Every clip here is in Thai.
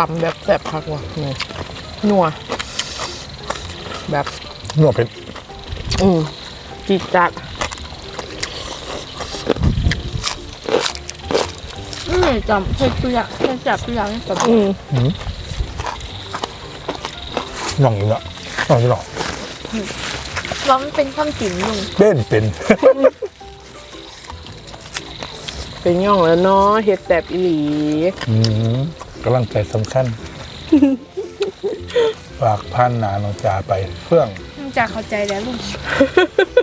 ตำแบบแซ่บพักว่ะนี่นัว แบบนัวเผ็ดอืมจิดจัดอืมจำเคยตัวอย่างเคยจับตัวอย่างให้กับอืมน่องอยู่เนาะน่องอยู่เนาะเรามันเป็นข้ามจิ๋มลุงเป็นเป็นเป็นย่องแล้วเนาะเฮ็ดแซ่บอีหลี อืม กำลังใจสำคัญ ฝากพันหนาหนองจ่าไปเพื่องมันจะเข้าใจแล้วลุง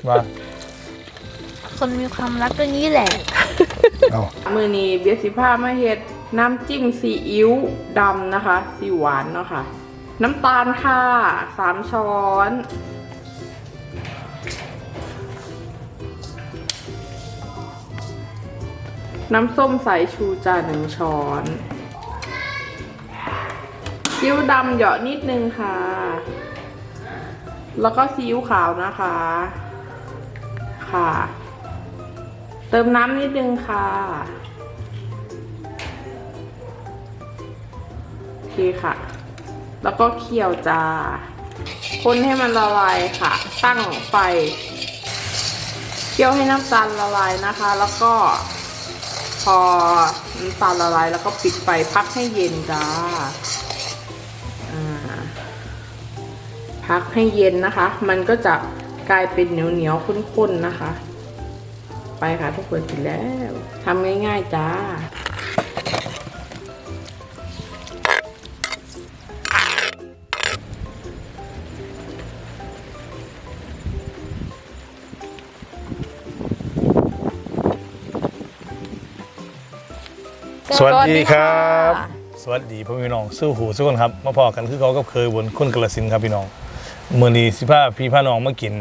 ว่าคนมีความรักก็งี้แหละ เอามือนี้เบียร์สิพามาเฮ็ดน้ำจิ้มซีอิ๊วดำนะคะซีหวานเนาะค่ะ น้ำตาลค่ะสามช้อน น้ำส้มสายชูจานหนึ่งช้อน ซีอิ๊วดำเหยาะนิดนึงค่ะ แล้วก็ซีอิ๊วขาวนะคะ ค่ะ เติมน้ำนิดนึงค่ะ โอเคค่ะ แล้วก็เคี่ยวจ้า คนให้มันละลายค่ะ ตั้งไฟ เคี่ยวให้น้ำตาลละลายนะคะ แล้วก็พอน้ำตาลละลายแล้วก็ปิดไฟพักให้เย็นจ้า พักให้เย็นนะคะ มันก็จะกลายเป็นเหนียวเหนียวๆข้นๆนะคะ ไปค่ะทุกคนกินแล้วทำง่ายๆจ้าสวัสดีครับ สวัสดีค่ะสวัสดีพ่อพี่น้องสู้หูสู้คนครับ มาพอกันคือเขาก็เคยบนคุณกระสินธุ์ครับพี่น้องเมื่อนี้สิพาพี่พาน้องมากิน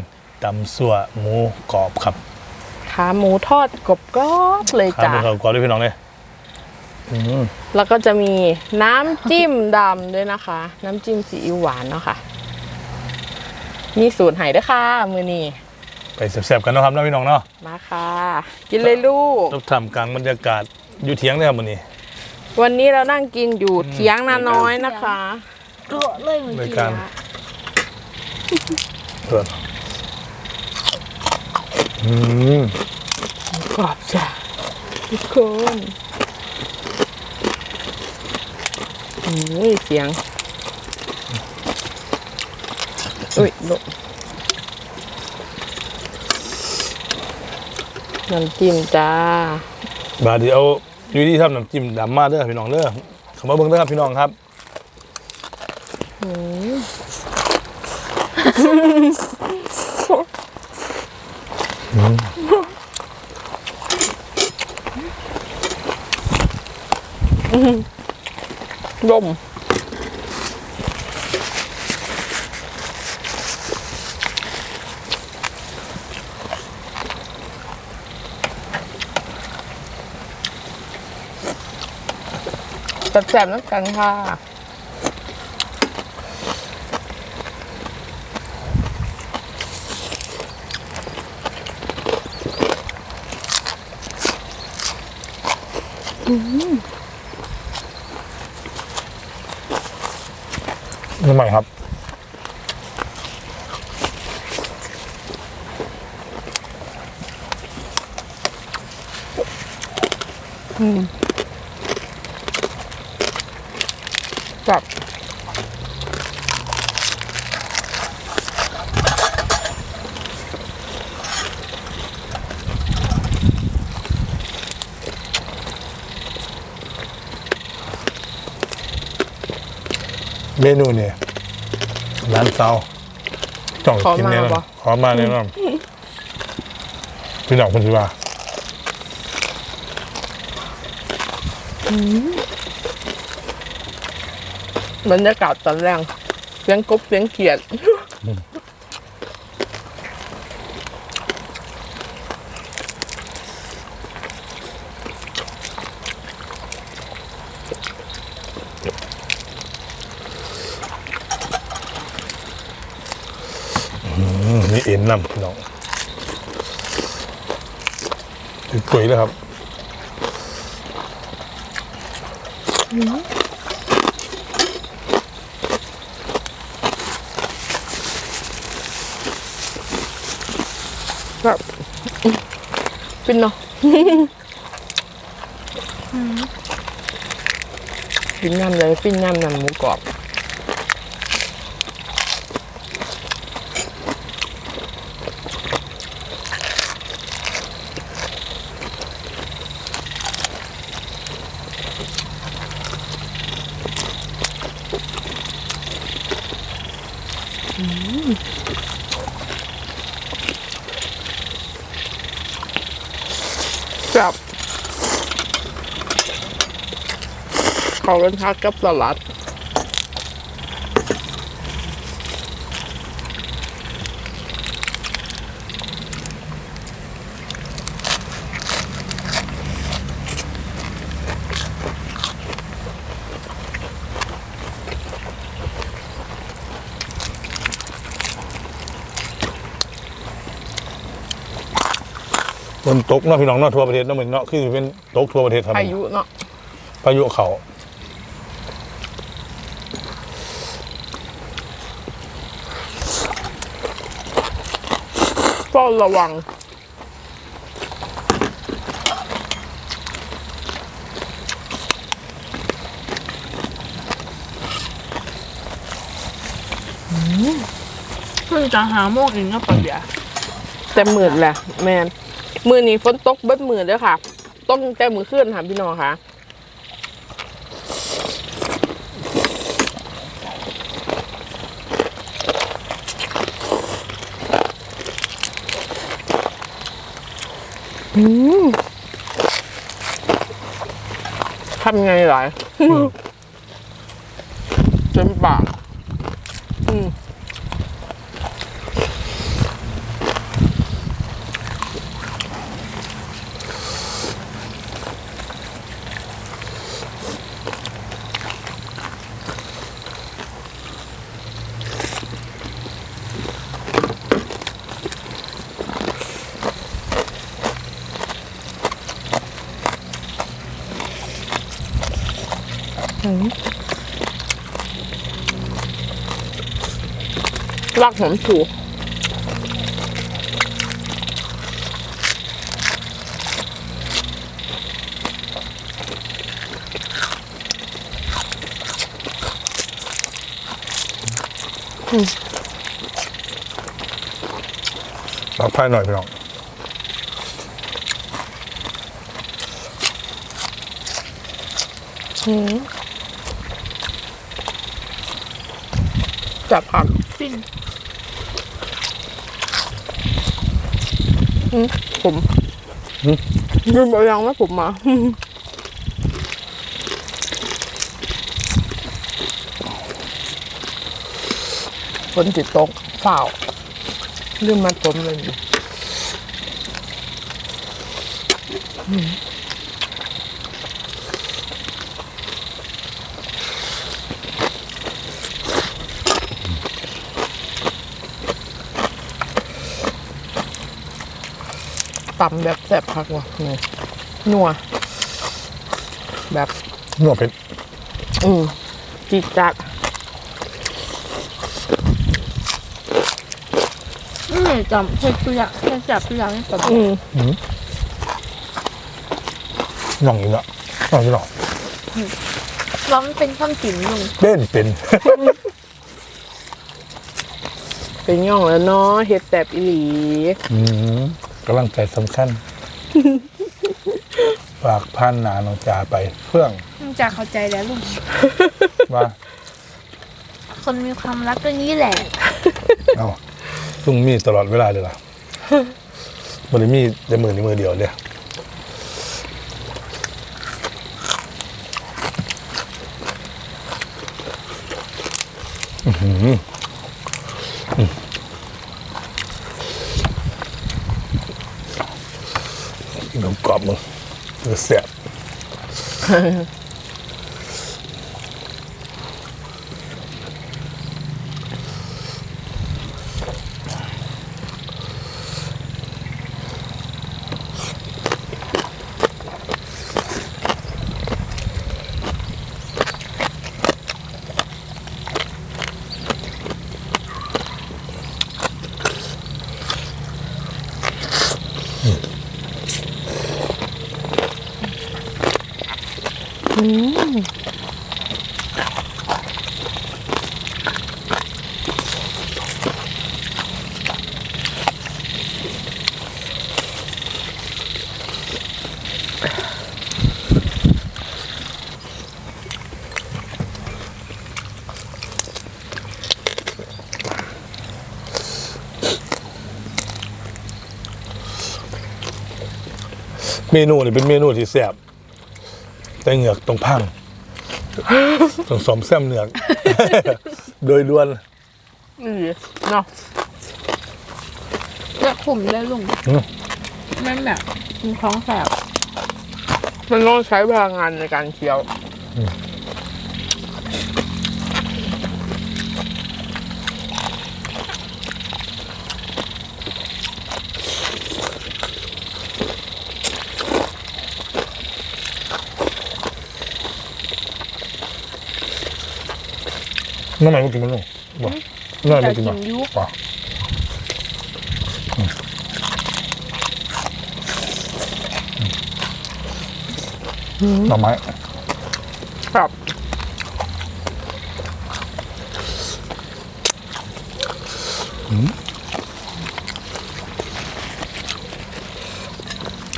ตำสั่วหมูกรอบครับขาหมูทอดกรอบกรอบๆเลยครับจ้าหมูกรอบกรอบด้วยพี่น้องเลยอืมแล้วก็จะมีน้ำจิ้มดำด้วยนะคะ น้ำจิ้มซีอิ๊วหวานเนาะค่ะ มีสูตรไห้ด้วยค่ะ มือนี้ไปแซ่บๆกันเนาะครับเนาะพี่น้องเนาะมาค่ะ กินเลยลูกรบทำกลางบรรยากาศอยู่เทียงเลยครับวันนี้วันนี้เรานั่งกินอยู่เทียงนาน้อยนะคะ โกรธเลยเหมือนรายกี้การอะเพื่ อนอืมกรอบจ้ะทุกคนอุ้ยเสียงอุ้ยลกน้ำจิ้มจ้า บาดเดียวอยู่ที่ทำน้ำจิ้มดำมาเด้อพี่น้องเด้อเข้ามาเบิ่งเด้อครับพี่น้องครับ ลมแซ่บๆน้ำกันค่ะ นี่ใหม่ครับ อืม มนูเนี่ยร้านเตาจ้องกินแน่นอนขอมาแน่นอนพี่น้องคนที่ว่าบรรยากาศตอนแรกเสียงกบเสียงเขียด นำน้องถือปุ๋ยเลยครับแบบฟินเนาะฟินน้ำเลยฟินน้ำน้ำหมูกรอบ จับ เขาเป็นทักกับสลัด ฝนตกเนาะพี่น้องเนาะทั่วประเทศเนาะเหมือนเนาะคือเป็นตกทั่วประเทศครับพายุเนาะพายุเขาเฝ้าระวังเพิ่งจะหาโมกเองก็ปะเดี๋ยวแต่มืดแหละแมน มือนี้ฝนตกเบิดมือเด้อค่ะ ต้องแต่มือขึ้นค่ะพี่น้องค่ะอืมทำไงหลายเต็มปากอืม รักหอมถูปักพายหน่อยพี่น้องจับผักฟิน อืมผมยืนบอกยังว่าผมมาฝนติดตกเปล่าลืมมาต้มเลย ตำแบบแซ่บพักว่ะเนี่ยนัว แบบนัวเผ็ดอืมจีดจัดนี่ไงจำเพื่อตัวอย่างเพื่อจับตัวอย่างนี่ปะอืมน่องอีกแล้วน่องพี่น้องเรามันเป็นข้ามจิ๋มลงเล่นเป็น เป็นย่องแล้วเนาะเฮ็ดแซ่บอีหลี อืม กำลังใจสำคัญ ฝากพันหนาน้องจ่าไปเพื่องมันจะเข้าใจแล้วลุงว่าคนมีความรักก็นี้แหละ เอาซุ่งมีตลอดเวลาเลยล่ะบริมีแต่มือในมือเดียวเลยอื้อหืออืมกินนมกร อบมึงเสียบ เมนูนี่เป็นเมนูที่แซ่บแต่เหงือกตรงพังต้องสอมแซมเหงือก โดยด่วนอือเนาะจะขุ่มได้ลุงอืมไม่แบบมีท้องแสบมันต้องใช้พลังงานในการเคี้ยว น้ำมันก็กินมันลงบ่น้ำมันแต่ไม่กินกิบ่นยุบ่อืมอืมหน่อไม้ครับ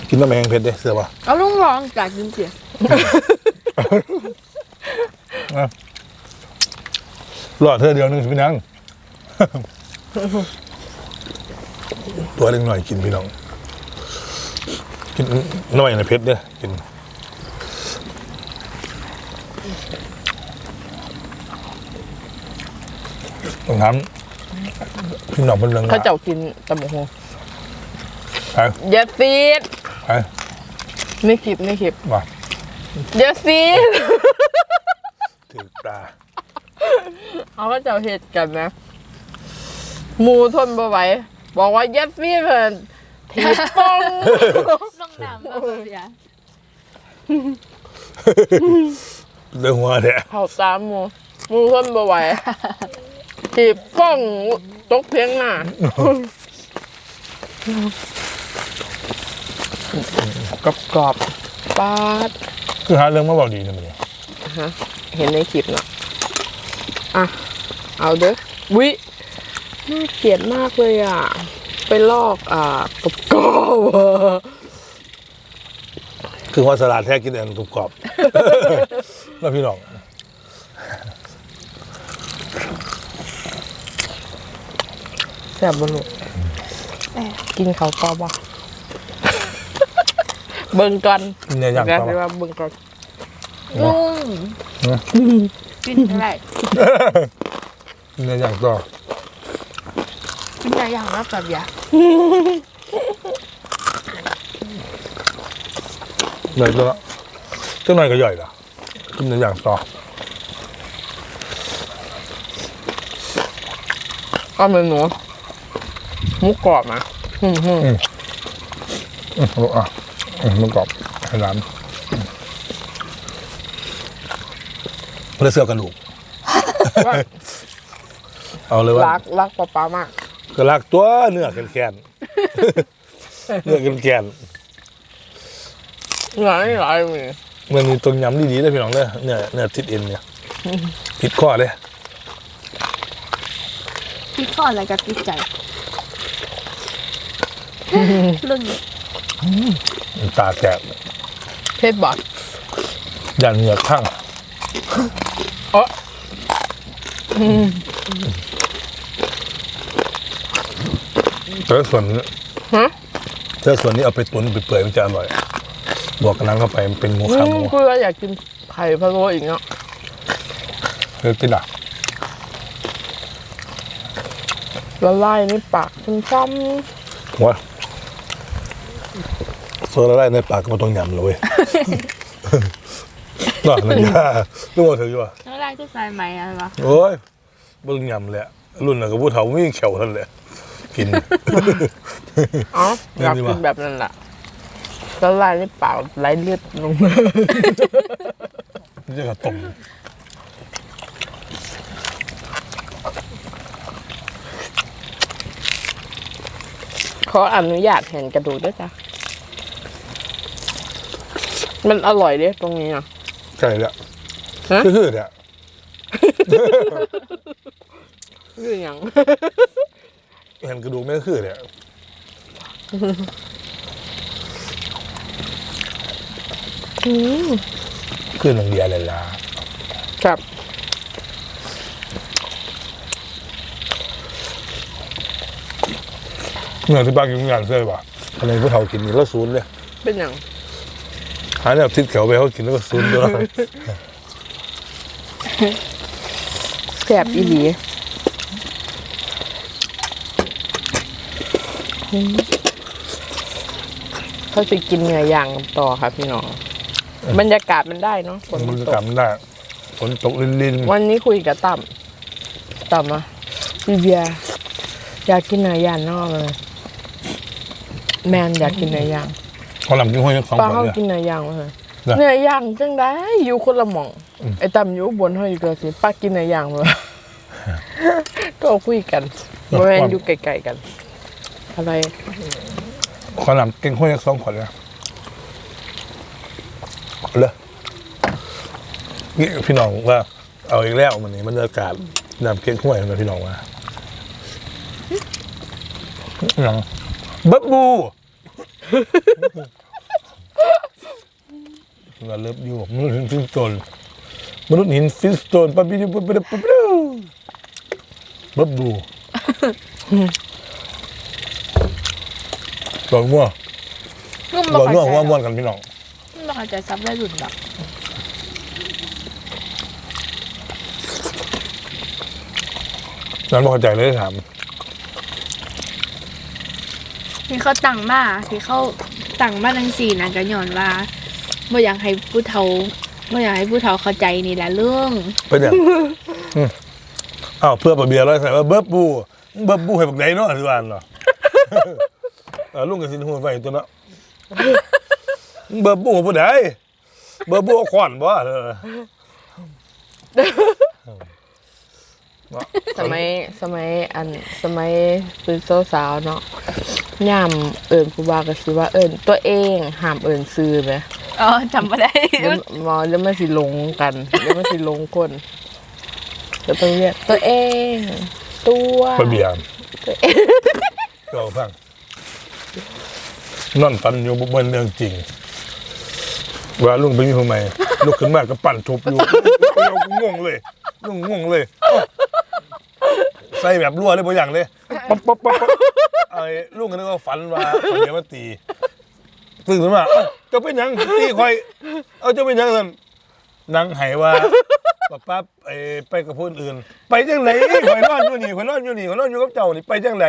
กินน้ำแมงเผ็ดเด้เสือป่ะเอาลุงลองจากกินเสีย รอดเธอเดียวหนึงสิพี่นัง ตัวเล็กหน่อยกินพี่น้อง กินน้อยในะเผ็ดเด้อกินตรงนั้นพี่น้องเป็นเรื่องเขาเจ้ากินตำบักหงไปอย่าซีดไปไม่คลิปไม่คลิปว่าอย่าซีด ถือปลา เขาก็จะเหตุกันนะหมูทนบ่ไหวบอกว่าอย่าซีดเพิ่นถีบฟองลงน้ำแล้วแบบอย่าเรื่องหัวเนี่ยเขาตามหมูหมูทนบ่ไหวถีบฟองตกเพียงหน้ากรอบกรอบๆปาดคือหาเรื่องมาบอกดีนะมันเนี่ยฮะเห็นในคลิปเนาะ อะ เอาเด้อวิน่าเกลียดมากเลยอะ ไปลอกอ่ากรอบกรอบๆอะคือว่าสลัดแท้กินอันกรุบกรอบแล้วพี่น้องแซ่บบลูกกินเขาวกรอบอะเบิ่งก่อนกินเนี่ยอย่างแล้ต่อว่าเบิ่งก่อนลุง กินอะไรกินเนี่ยอย่างต่อกินอะไรอย่างแล้วแบบอย่าใหญ่ตัวละเจ้าหน่อยก็ใหญ่ละกินเนี่ยอย่างต่อก็เป็นหนูหมูกรอบนะอืมอืมอืมอะอืมมันกรอบให้ร้าน เลือเสือกระดูก ว่าเอาเลยว่ารักรักป๊าป๊ามาก ก็รักตัวเนื้อแข็งๆ เนื้อแข็งหลายหลายมีๆมันมีต้มยำดีๆเลยพี่น้องเลยเนื้อเนื้อติดเอ็นเนี่ยติดข้อเลยพี่ข้ออะไรกับติดใจ เรื่องนี้ตาแตกเพชรบอดยันเหงือกข้าง เออแต่ส่วนนี้ฮะถ้าส่วนนี้เอาไปตุ๋นไปเปื่อยมันจะอร่อย บวกกับน้ำเข้าไปมันเป็นหมูอืขามหมูคือเราอยากกินไข่พะโล้อีกเนาะเลือกินอะละลายในปากช้หัวโซดาได้ในปากก็มาต้องยำเลยเว้ย น่าหนังยาลูกมาถืออยู่อะแล้วได้ก็ใส่ไหมอะไรวะโอ้ยบิ่งยำเลยอะรุ่นน่ะกับผู้เฒ่าไม่มีเขียวทันเลยกิน อ๋ออยากกินแบบนั้นแหละละลายในปากไหลเลือดลงนี่จะกระต้มขออนุญาตเห็นกระดูกด้วยจ้ะ มันอร่อยเด้ตรงนี้อะ ไก่ละฮะคือๆเนี่ยคืออย่างเห็นกระดูกไม่คือเนี่ยคือหนังเดียเลยล่ะครับเมื่อที่ป้ากินงานเสื้อป่ะอะไรพวกเขากินนี่แล้วศูนย์เลยเป็นอย่างหาแนวทิศเขาไปเขากินแล้วก็ศูนย์ตัวแสบอีหลีเขาจะกินเนื้อย่างกันต่อค่ะพี่น้องบรรยากาศมันได้เนาะฝนมันมันจะตกกำได้ฝนตกลินวันนี้คุยกับต่ำต่ำอะพี่เบียร์อยากกินเนื้อย่างนอกเลย แมนอยากกินเนื้อย่างๆ เขาลำกินห้อยสองป้าคนเขาเนี่ย กินเนื้อย่างเลยนะเนื้อย่างจังได้อยู่คนละหม่อง อืม ไอ้ต่ำอยู่อุบนเขาอยู่เกิดสิป้ากินเนื้อย่างเลยก็คุยกันบริเวณอยู่ไกลๆกัน อะไรเขาลำกินห้อยสองคนเนี่ยเอาเลยนี่พี่น้องว่า เอาอีกแล้วมันนี่บรรยากาศนำเก่งห้วยนะพี่น้องว่าอย่างบับบู เราเลิฟยู่มนุษย์หินฟิสโตนมนุษย์หินฟิสโตนปั๊บปิ๊บปั๊บปิ๊บปั๊บปั๊บดูหลอนมั่วนุ่มหล่อนเข้ามั่วใจหัวม้วนกันพี่น้องนุ่มบ่เข้าใจซับได้หลุดแบบนั้นบอกเข้าใจเลยถามที่เขาตั้งมาที่เขาตั้งมาทั้งสี่นะก็ย้อนว่า บ่อยากให้ผู้เฒ่าบ่อยากให้ผู้เฒ่าเข้าใจนี่แหละเรื่องเป็นอย่างอืมอ้าวเพื่อปะเบียร์ร้อยใส่ว่าเบิร์บบูเบิร์บบูให้บักไดเนาะทุกวันเนาะ เออลุงกับสินหัวไปตัวเนาะเบิร์บบูผู้ใดเบิร์บบูเอาขวานบ่เออสมัยสมัยอันสมัยเป็นสาวๆเนาะย่ามเอิญผู้บ่าวก็สิว่าเอิญตัวเองห้ามเอิญซื้อไหม อ๋อจำบ่ได้เดี๋ยวหมอจะไม่สิลงกันเดี๋ยวไม่สิลงคนจะต้องเรียกตัวเอง ตัวปะเบียร์ก็ฟังนอนตันอยู่บนเรื่องจริง ว่าลุงไปมีทำไมลุกขึ้นมาก็ปั่นทุบอยู่เราก็งงเลยลุงงงเลยเอ้าใส่แบบรั่วเลยบางอย่างเลย ป๊อปป๊อปป๊อปป๊อปไอ้ลุงก็นึกว่าฝันว่าปะเบียร์มาตี ตื่นขึ้นมาเอ้าเจะเป็นหยังตีคอย เอาเจะเป็นหยังสันนางไหว่าป้าปั๊บไอ้ไปกับผู้อื่น ไปจังไหนข่อยนอนอยู่นี่ข่อยนอนอยู่นี่ข่อยนอนอยู่กับเจ้านี่ไปจังไหน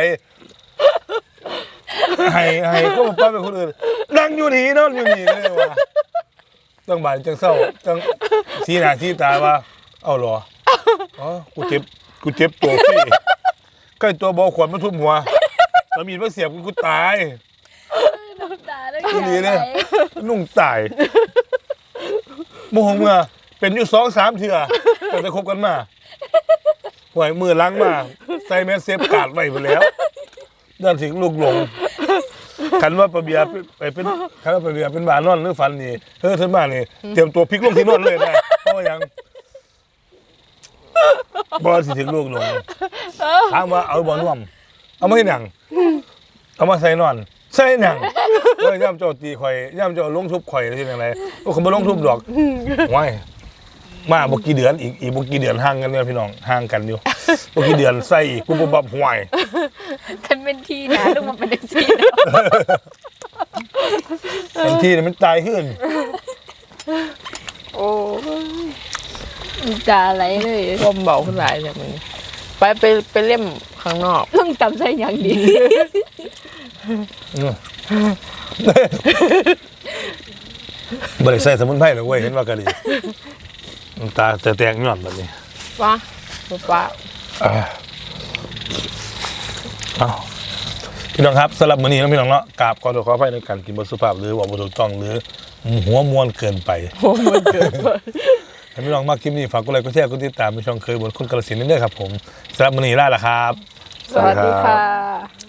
ห้ให้ก็ป้าไปคนอื่นนั่งอยู่นี่นอนอยู่นี่เลยว่าตั้งบ่ายจังเศร้าจังทีหน้าทีตาว่า เอาเหรออ๋อกูเจ็บกูเจ็บตัวพี่ใกล้ตัวบอขวดมาทุบหัวแล้วมีดมาเสียบกูกูตาย ดีเลีเนี่ยนุ่งตายโมโหเมื่อเป็นอยู่สองสามเถื่อแต่จะคบกันมาหวยมือล้างมา ใส่แมสเซฟกาดไว้ไปแล้วด้านถึงลูกหลงคันว่าปะเบียร์ไปเป็นคันว่าปะเบียร์เป็นบานอนหรือฟันนี่เฮ้ยท่านบ้านนี่เตรียมตัวพลิกลงที่นอนเลยนะเพราะว่ายังบอลสิถึงลูกหลงถามว่าเอาบอลน่วม เอาไม่หนัง เอามาใส่นอน ใส่หนังแล้วย่ำเจ้าตีข่อยย่ำเจ้าลงทุบข่อยที่ไหนโอ้เขาไม่ลงทุบดอกว้ายมาบกี่เดือนอีกอีกบกี่เดือนห่างกันเนี่ยพี่น้องห่างกันอยู่บกี่เดือนใส่อีกกูบบับห่วยฉันเป็นที่นะลูกมันเป็นจังซี่เนาะบางทีเนี่ยมันตายขึ้นโอ้น้ำตาไหลเลยลมเบาขึ้นหลายเนี่ยมันไปไปไปเล่มข้างนอกต้องจำใส่หยังดีอืม บริใส่สมุนไพรหรอกเว้ยเห็นว่ากะดีน้ำตาแต่แตกย่อนแบบนี้ป้าป้าอ่าเอาพี่น้องครับสำหรับมื้อนี้นะพี่น้องเนาะกราบขอโทษขออภัยในการกินบสุภาพหรือว่าบ่ถูกต้องหรือหัวมวนเกินไปโอ้มันเกิดไปถ้าพี่น้องมากคลิปนี้ฝากกดไลค์กดแชร์กดติดตามในช่องเคยบนคนกระสินธุ์ด้วยครับผมสำหรับมื้อนี้ลาละครับ สวัสดีค่ะ